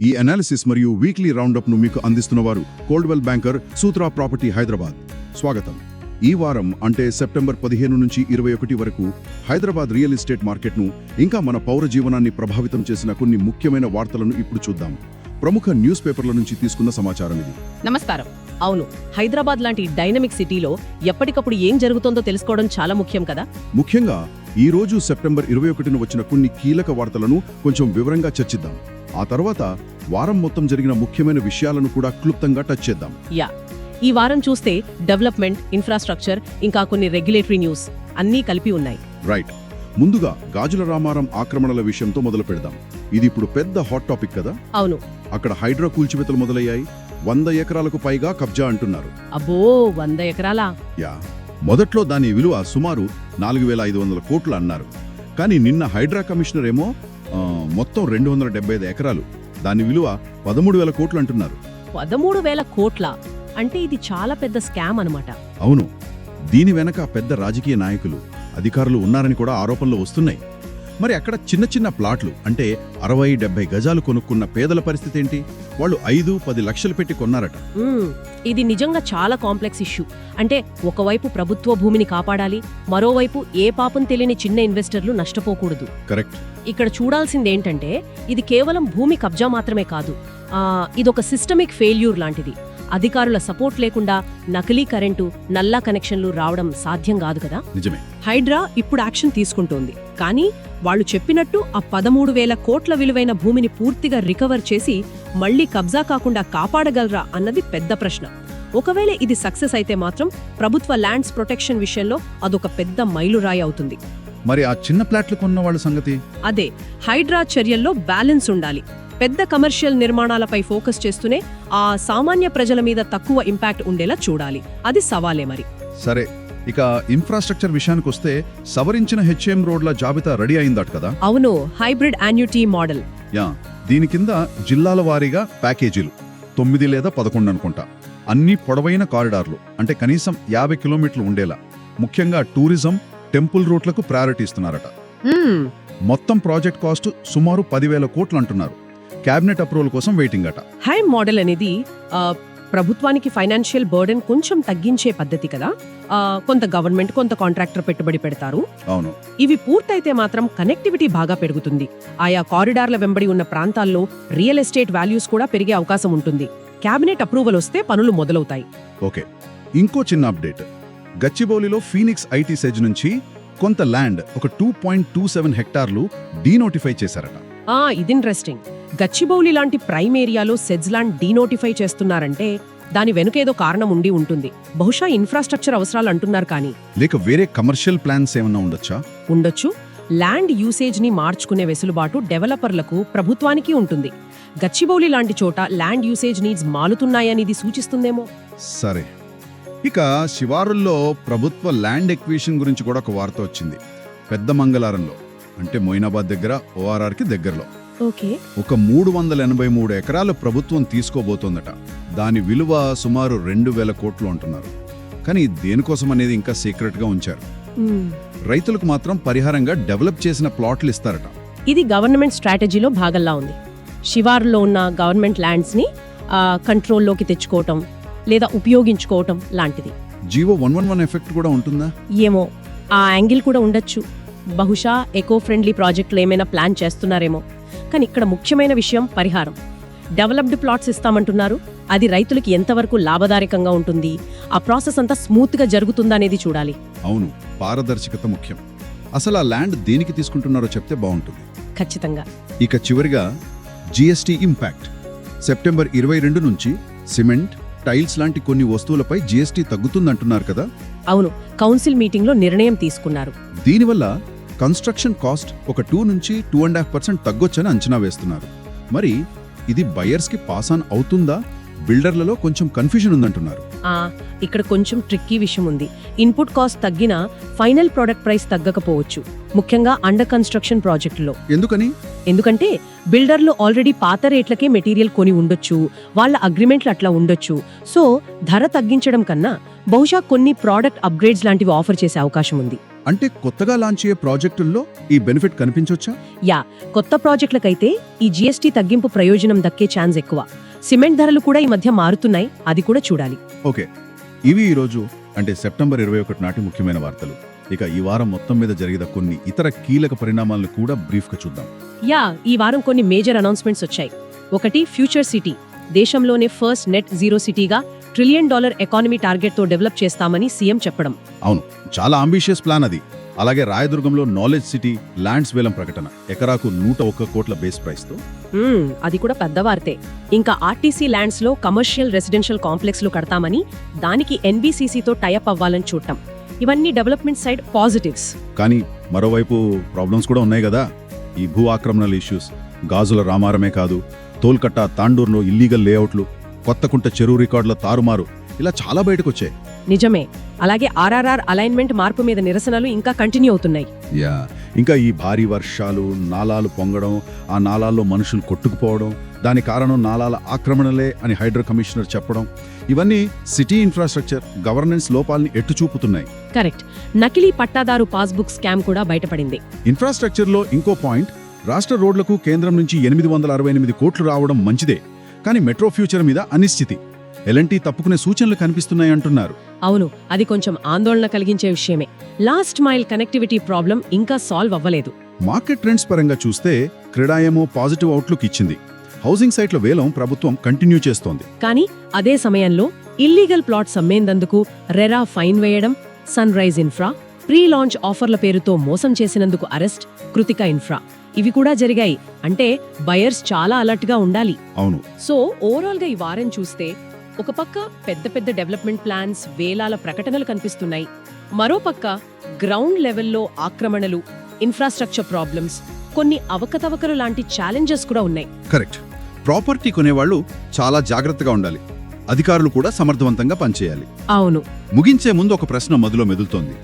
ఈ అనాలిసిస్ మరియు వీక్లీ రౌండప్ను మీకు అందిస్తున్నవారు Coldwell Banker Sutra property Hyderabad స్వాగతం. ఈ వారం అంటే సెప్టెంబర్ పదిహేను నుంచి ఇరవై ఒకటి వరకు హైదరాబాద్ రియల్ ఎస్టేట్ మార్కెట్ను ఇంకా మన పౌర జీవనాన్ని ప్రభావితం చేసిన కొన్ని ముఖ్యమైన వార్తలను ఇప్పుడు చూద్దాం. ప్రముఖ న్యూస్ పేపర్ల నుంచి తీసుకున్న సమాచారం ఇది. నమస్కారం. అవును హైదరాబాద్ లాంటి డైనమిక్ సిటీలో ఎప్పటికప్పుడు ఏం జరుగుతోందో తెలుసుకోవడం చాలా ముఖ్యం కదా? ముఖ్యంగా ఈ రోజు సెప్టెంబర్ ఇరవై ఒకటిన వచ్చిన కొన్ని కీలక వార్తలను కొంచెం వివరంగా చర్చిద్దాం. ఆ తర్వాత వారం మొత్తం జరిగిన ముఖ్యమైన విషయాలను కూడా క్లుప్తంగా టచ్ చేద్దాం. యా. ఈ వారం చూస్తే డెవలప్మెంట్ ఇన్ఫ్రాస్ట్రక్చర్ ఇంకా కొన్ని రెగ్యులేటరీ న్యూస్ అన్నీ కలిపి ఉన్నాయి. రైట్ ముందుగా గాజుల రామారం ఆక్రమణల విషయంతో మొదలు పెడదాం. ఇది ఇప్పుడు పెద్ద హాట్ టాపిక్ కదా? అవును. అక్కడ హైడ్రా కూల్చివేతలు మొదలయ్యాయి. వంద ఎకరాలకు పైగా కబ్జా అంటున్నారు. అబ్బో వంద ఎకరాలా? యా. మొదట్లో దాని విలువ సుమారు నాలుగు వేల ఐదు వందల కోట్లు అన్నారు. కానీ నిన్న హైడ్రా కమిషనర్ ఏమో మొత్తం రెండు వందల డెబ్బై ఐదు ఎకరాలు. దాని విలువ పదమూడు వేల కోట్లు అంటున్నారు. పదమూడు వేల కోట్ల? అంటే ఇది చాలా పెద్ద స్కామ్ అనమాట అవును. దీని వెనక పెద్ద రాజకీయ నాయకులు అధికారులు ఉన్నారని కూడా ఆరోపణలు వస్తున్నాయి. మరి అక్కడ చిన్న చిన్న ప్లాట్లు అంటే అరవై డెబ్బై గజాలు కొనుక్కున్న పేదల పరిస్థితి ఏంటి? వాళ్ళు ఐదు పది లక్షలు పెట్టి కొన్నారట. ఇది నిజంగా చాలా కాంప్లెక్స్ ఇష్యూ. అంటే ఒకవైపు ప్రభుత్వ భూమిని కాపాడాలి మరోవైపు ఏ పాపం తెలియని చిన్న ఇన్వెస్టర్లు నష్టపోకూడదు. కరెక్ట్. ఇక్కడ చూడాల్సింది ఏంటంటే ఇది కేవలం భూమి కబ్జా మాత్రమే కాదు. ఇదొక సిస్టమిక్ ఫెయిల్యూర్ లాంటిది. అధికారుల సపోర్ట్ లేకుండా నకిలీ కరెంటు నల్లా కనెక్షన్లు రావడం సాధ్యం కాదు కదా? నిజమే. హైడ్రా ఇప్పుడు యాక్షన్ తీసుకుంటోంది. కానీ వాళ్ళు చెప్పినట్టు ఆ పదమూడు వేల కోట్ల విలువైన భూమిని పూర్తిగా రికవర్ చేసి మళ్ళీ కబ్జా కాకుండా కాపాడగలరా అన్నది పెద్ద ప్రశ్న. ఒకవేళ ఇది సక్సెస్ అయితే మాత్రం ప్రభుత్వ ల్యాండ్స్ ప్రొటెక్షన్ విషయంలో అదొక పెద్ద మైలురాయి అవుతుంది. మరి ఆ చిన్న ప్లాట్లు కొన్న వాళ్ళ సంగతి? అదే హైడ్రా చర్యల్లో బ్యాలెన్స్ ఉండాలి. పెద్ద కమర్షియల్ నిర్మాణాలపై ఫోకస్ చేస్తూనే ఆ సామాన్య ప్రజల మీద తక్కువ ఇంపాక్ట్ ఉండేలా చూడాలి. అది సవాలే మరి. సరే ఇక ఇన్ఫ్రాస్ట్రక్చర్ విషయానికి వస్తే సవరించిన హెచ్ఎం రోడ్ల జాబితా రెడీ అయిందట కదా? అవును హైబ్రిడ్ యాన్యుటీ మోడల్ యా దీని కింద జిల్లాల వారీగా ప్యాకేజీలు తొమ్మిది లేదా పదకొండు అనుకుంటా. అన్ని పొడవైన కారిడార్లు అంటే కనీసం యాభై కిలోమీటర్లు ఉండేలా. ముఖ్యంగా టూరిజం టెంపుల్ రూట్లకు ప్రయారిటీ ఇస్తున్నారట. మొత్తం ప్రాజెక్ట్ కాస్ట్ సుమారు పదివేల కోట్లు అంటున్నారు. కేబినెట్ అప్రూవల్ కోసం వెయిటింగ్ అట. హై మోడల్ అనేది ప్రభుత్వానికి ఫైనాన్షియల్ బర్డెన్ కొంచెం తగ్గించే పద్ధతి కదా. కొంత గవర్నమెంట్ కొంత కాంట్రాక్టర్ పెట్టుబడి పెడతారు. అవును. ఇవి పూర్తయితే మాత్రం కనెక్టివిటీ బాగా పెరుగుతుంది. ఆయా కారిడార్ల వెంబడి ఉన్న ప్రాంతాల్లో రియల్ ఎస్టేట్ వాల్యూస్ కూడా పెరిగే అవకాశం ఉంటుంది. కేబినెట్ అప్రూవల్ వస్తే పనులు మొదలవుతాయి. ఓకే. ఇంకో చిన్న అప్డేట్. గచ్చిబౌలిలో ఫీనిక్స్ ఐటీ సెజ్ నుంచి కొంత ల్యాండ్ ఒక టూ పాయింట్ టూ సెవెన్ హెక్టార్లు డీనోటిఫై చేశారట. ఆ ఇది ఇంట్రెస్టింగ్ గచ్చిబౌలి లాంటి ప్రైమ్ ఏరియాలో సెజ్లాండ్ డీనోటిఫై చేస్తున్నారంటే దాని వెనుకేదో కారణం ఉండి ఉంటుంది. బహుశా ఇన్ఫ్రాస్ట్రక్చర్ అవసరాలు అంటున్నారు కానీ. లేక వేరే కమర్షియల్ ప్లాన్స్ ఏమన్నా ఉండొచ్చా? ఉండొచ్చు. ల్యాండ్ యూసేజ్ని మార్చుకునే వెసులుబాటు డెవలపర్లకు ప్రభుత్వానికి ఉంటుంది. గచ్చిబౌలి లాంటి చోట ల్యాండ్ యూసేజ్ నీడ్స్ మాలుతున్నాయని ఇది సూచిస్తుందేమో? సరే. ఇక శివారుల్లో ప్రభుత్వ ల్యాండ్ ఎక్విషన్ గురించి కూడా ఒక వార్త వచ్చింది. పెద్ద మంగళారంలో. అంటే మొయినాబాద్ దగ్గర ఓఆర్ఆర్కి దగ్గరలో. ఒక మూడు వందల ఎనభై మూడు ఎకరాలు ప్రభుత్వం తీసుకోబోతోందట. దాని విలువ సుమారు రెండు వేల కోట్లు అంటున్నారు. కానీ దేనికోసం అనేది ఇంకా సీక్రెట్గా ఉంచారు. రైతులకు మాత్రం పరిహారంగా డెవలప్ చేసిన ప్లాట్లు ఇస్తారట. ఇది గవర్నమెంట్ స్ట్రాటజీలో భాగంలా ఉంది. శివారులో ఉన్న గవర్నమెంట్ ల్యాండ్స్ని ఆ, కంట్రోల్లోకి తెచ్చుకోవటం లేదా ఉపయోగించుకోవటం లాంటిది. GO one one one effect కూడా ఉంటుందా? ఏమో. ఆ యాంగిల్ కూడా ఉండొచ్చు. బహుశా ఎకో ఫ్రెండ్లీ ప్రాజెక్టులు ఏమైనా ప్లాన్ చేస్తున్నారేమో. కానీ ఇక్కడ ముఖ్యమైన విషయం పరిహారం. డెవలప్డ్ ప్లాట్స్ ఇస్తామంటున్నారు. అది రైతులకి ఎంతవరకు లాభదాయకంగా ఉంటుంది? ఆ ప్రాసెస్ అంతా స్మూత్గా జరుగుతుందా అనేది చూడాలి. అవును పారదర్శకత ముఖ్యం. అసలు ఆ ల్యాండ్ దేనికి తీసుకుంటున్నారో చెప్తే బాగుంటుంది. ఖచ్చితంగా. ఇక చివరిగా జిఎస్టీ ఇంపాక్ట్. సెప్టెంబర్ ఇరవై రెండు నుంచి సిమెంట్ టైల్స్ లాంటి కొన్ని వస్తువులపై జిఎస్టీ తగ్గుతుందంటున్నారు కదా? అవును కౌన్సిల్ మీటింగ్లో నిర్ణయం తీసుకున్నారు. దీనివల్ల కన్స్ట్రక్షన్ కాస్ట్ ఒక టూ నుంచి టూ అండ్ హాఫ్ పర్సెంట్ తగ్గొచ్చని అంచనా వేస్తున్నారు. మరి ఇది బయర్స్కి పాస్ ఆన్ అవుతుందా? బిల్డర్లలో కొంచెం కన్ఫ్యూజన్ ఉందంటున్నారు. ఇక్కడ కొంచెం ట్రిక్కీ విషయం ఉంది. ఇన్పుట్ కాస్ట్ తగ్గినా ఫైనల్ ప్రోడక్ట్ ప్రైస్ తగ్గకపోవచ్చు. ముఖ్యంగా అండర్ కన్స్ట్రక్షన్ ప్రాజెక్టులో. ఎందుకని? ఎందుకంటే బిల్డర్లు ఆల్రెడీ పాత రేట్లకే మెటీరియల్ కొని ఉండొచ్చు వాళ్ళ అగ్రిమెంట్లు అట్లా ఉండొచ్చు. సో ధర తగ్గించడం కన్నా బహుశా కొన్ని ప్రోడక్ట్ అప్గ్రేడ్స్ లాంటివి ఆఫర్ చేసే అవకాశం ఉంది. అంటే కొత్తగా లాంచ్ అయ్యే ప్రాజెక్టుల్లో ఈ బెనిఫిట్ కనిపించొచ్చా? యా కొత్త ప్రాజెక్టులకైతే ఈ జీఎస్టీ తగ్గింపు ప్రయోజనం దక్కే ఛాన్స్ ఎక్కువ. సిమెంట్ ధరలు కూడా ఈ మధ్య మారుతున్నాయి అది కూడా చూడాలి. ఓకే ఇవి ఈరోజు అంటే సెప్టెంబర్ ఇరవై ఒకటి నాటి ముఖ్యమైన వార్తలు. ఇక ఈ వారం మొత్తం మీద జరిగిన కొన్ని ఇతర కీలక పరిణామాలను కూడా బ్రీఫ్గా చూద్దాం. యా ఈ వారం కొన్ని మేజర్ అనౌన్స్మెంట్స్ వచ్చాయి. ఒకటి ఫ్యూచర్ సిటీ దేశంలోనే ఫస్ట్ నెట్ జీరో సిటీగా ట్రిలియన్ డాలర్ ఎకానమీ టార్గెట్తో డెవలప్ చేస్తామని సీఎం చెప్పడం. అవును చాలా అంబిషియస్ ప్లాన్ అది. అలాగే రాయదుర్గంలో నాలెడ్జ్ సిటీ ల్యాండ్స్ వేలం ప్రకటన. ఎకరాకు నూట ఒక్క కోట్ల బేస్ ప్రైస్తో. మ్మ్, అది కూడా పెద్ద వార్తే. ఇంకా ఆర్టీసీ ల్యాండ్స్లో కమర్షియల్ రెసిడెన్షియల్ కాంప్లెక్స్లు కడతామని దానికి ఎన్బీసీసీతో టైఅప్ అవ్వాలని చూడటం. ఇవన్నీ డెవలప్మెంట్ సైడ్ పాజిటివ్స్. కానీ మరోవైపు ప్రాబ్లమ్స్ కూడా ఉన్నాయి కదా. ఈ భూ ఆక్రమణల ఇష్యూస్ గాజుల రామారమే కాదు తోల్కట్ట తాండూరులో ఇల్లీగల్ లేఅవుట్లు కొత్తకుంట చెరువు రికార్డుల తారుమారు ఇలా చాలా బయటకొచ్చాయి. నిజమే. అలాగే ఆర్ఆర్ఆర్ అలైన్మెంట్ మార్పు మీద నిరసనలు ఇంకా కంటిన్యూ అవుతున్నాయి. యా ఇంకా ఈ భారీ వర్షాలు నాలాలు పొంగడం ఆ నాలాల్లో మనుషులు కొట్టుకుపోవడం దాని కారణం నాలాల ఆక్రమణలే అని హైడ్రో కమిషనర్ చెప్పడం ఇవన్నీ సిటీ ఇన్ఫ్రాస్ట్రక్చర్ గవర్నెన్స్ లోపాల్ని ఎట్టు చూపుతున్నాయి. కరెక్ట్. నకిలీ పట్టాదారు పాస్బుక్ స్కామ్ కూడా బయటపడింది. ఇన్ఫ్రాస్ట్రక్చర్లో ఇంకో పాయింట్ రాష్ట్ర రోడ్లకు కేంద్రం నుంచి ఎనిమిది వందల అరవై ఎనిమిది కోట్లు రావడం మంచిదే. కానీ మెట్రో ఫ్యూచర్ మీద అనిశ్చితి. ఎలాంటి తప్పుకునే సూచనలు కనిపిస్తున్నాయి అంటున్నారు. అవును అది కొంచెం ఆందోళన కలిగించే విషయమే. లాస్ట్ మైల్ కనెక్టివిటీ ప్రాబ్లం ఇంకా సాల్వ్ అవ్వలేదు. మార్కెట్ ట్రెండ్స్ పరంగా చూస్తే క్రీడాయేమో పాజిటివ్ అవుట్లుక్ ఇచ్చింది. హౌసింగ్ సైట్ల వేలం ప్రభుత్వం కంటిన్యూ చేస్తోంది. కానీ అదే సమయంలో ఇల్లీగల్ ప్లాట్స్ అమ్మేందుకు రెరా ఫైన్ వేయడం Sunrise Infra pre launch ఆఫర్ల పేరుతో మోసం చేసినందుకు అరెస్ట్ కృతిక ఇన్ఫ్రా. ఇవి కూడా జరిగాయి. అంటే బయర్స్ చాలా అలర్ట్గా ఉండాలి. అవును. సో ఓవరాల్గా ఈ వారం చూస్తే ఒక పక్క పెద్ద పెద్ద డెవలప్మెంట్ ప్లాన్స్ వేలాల ప్రకటనలు కనిపిస్తున్నాయి. మరోపక్క గ్రౌండ్ లెవెల్లో ఆక్రమణలు ఇన్ఫ్రాస్ట్రక్చర్ ప్రాబ్లమ్స్ కొన్ని అవకతవకలు లాంటి ఛాలెంజెస్ కూడా ఉన్నాయి. కరెక్ట్. ప్రాపర్టీ కొనేవాళ్ళు చాలా జాగ్రత్తగా ఉండాలి. అధికారులు కూడా సమర్థవంతంగా పనిచేయాలి. అవును. ముగించే ముందు ఒక ప్రశ్న మదిలో మెదులుతోంది.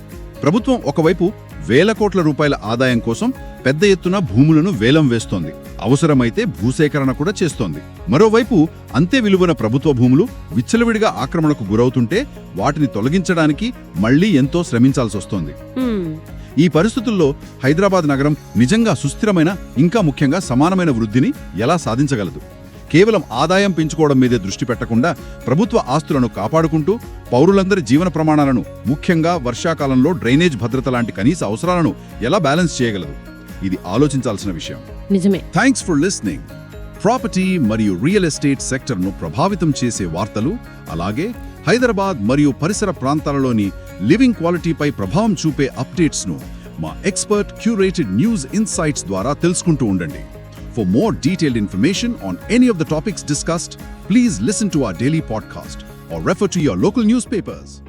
ప్రభుత్వం ఒకవైపు వేల కోట్ల రూపాయల ఆదాయం కోసం పెద్ద ఎత్తున భూములను వేలం వేస్తోంది. అవసరమైతే భూసేకరణ కూడా చేస్తోంది. మరోవైపు అంతే విలువైన ప్రభుత్వ భూములు విచ్చలవిడిగా ఆక్రమణకు గురవుతుంటే వాటిని తొలగించడానికి మళ్ళీ ఎంతో శ్రమించాల్సొస్తోంది హ్మ్. ఈ పరిస్థితుల్లో హైదరాబాద్ నగరం నిజంగా సుస్థిరమైన ఇంకా ముఖ్యంగా సమానమైన వృద్ధిని ఎలా సాధించగలదు? కేవలం ఆదాయం పెంచుకోవడం మీదే దృష్టి పెట్టకుండా ప్రభుత్వ ఆస్తులను కాపాడుకుంటూ పౌరులందరి జీవన ప్రమాణాలను ముఖ్యంగా వర్షాకాలంలో డ్రైనేజ్ భద్రత లాంటి కనీస అవసరాలను ఎలా బ్యాలెన్స్ చేయగలదు? ఇది ఆలోచించాల్సిన విషయం. నిజమే. థ్యాంక్స్ ఫర్ లిస్నింగ్ ప్రాపర్టీ మరియు రియల్ ఎస్టేట్ సెక్టర్ను ప్రభావితం చేసే వార్తలు అలాగే హైదరాబాద్ మరియు పరిసర ప్రాంతాలలోని లివింగ్ క్వాలిటీపై ప్రభావం చూపే అప్డేట్స్ను మా ఎక్స్పర్ట్ క్యూరేటెడ్ న్యూస్ ఇన్సైట్స్ ద్వారా తెలుసుకుంటూ ఉండండి. For more detailed information on any of the topics discussed, please listen to our daily podcast or refer to your local newspapers.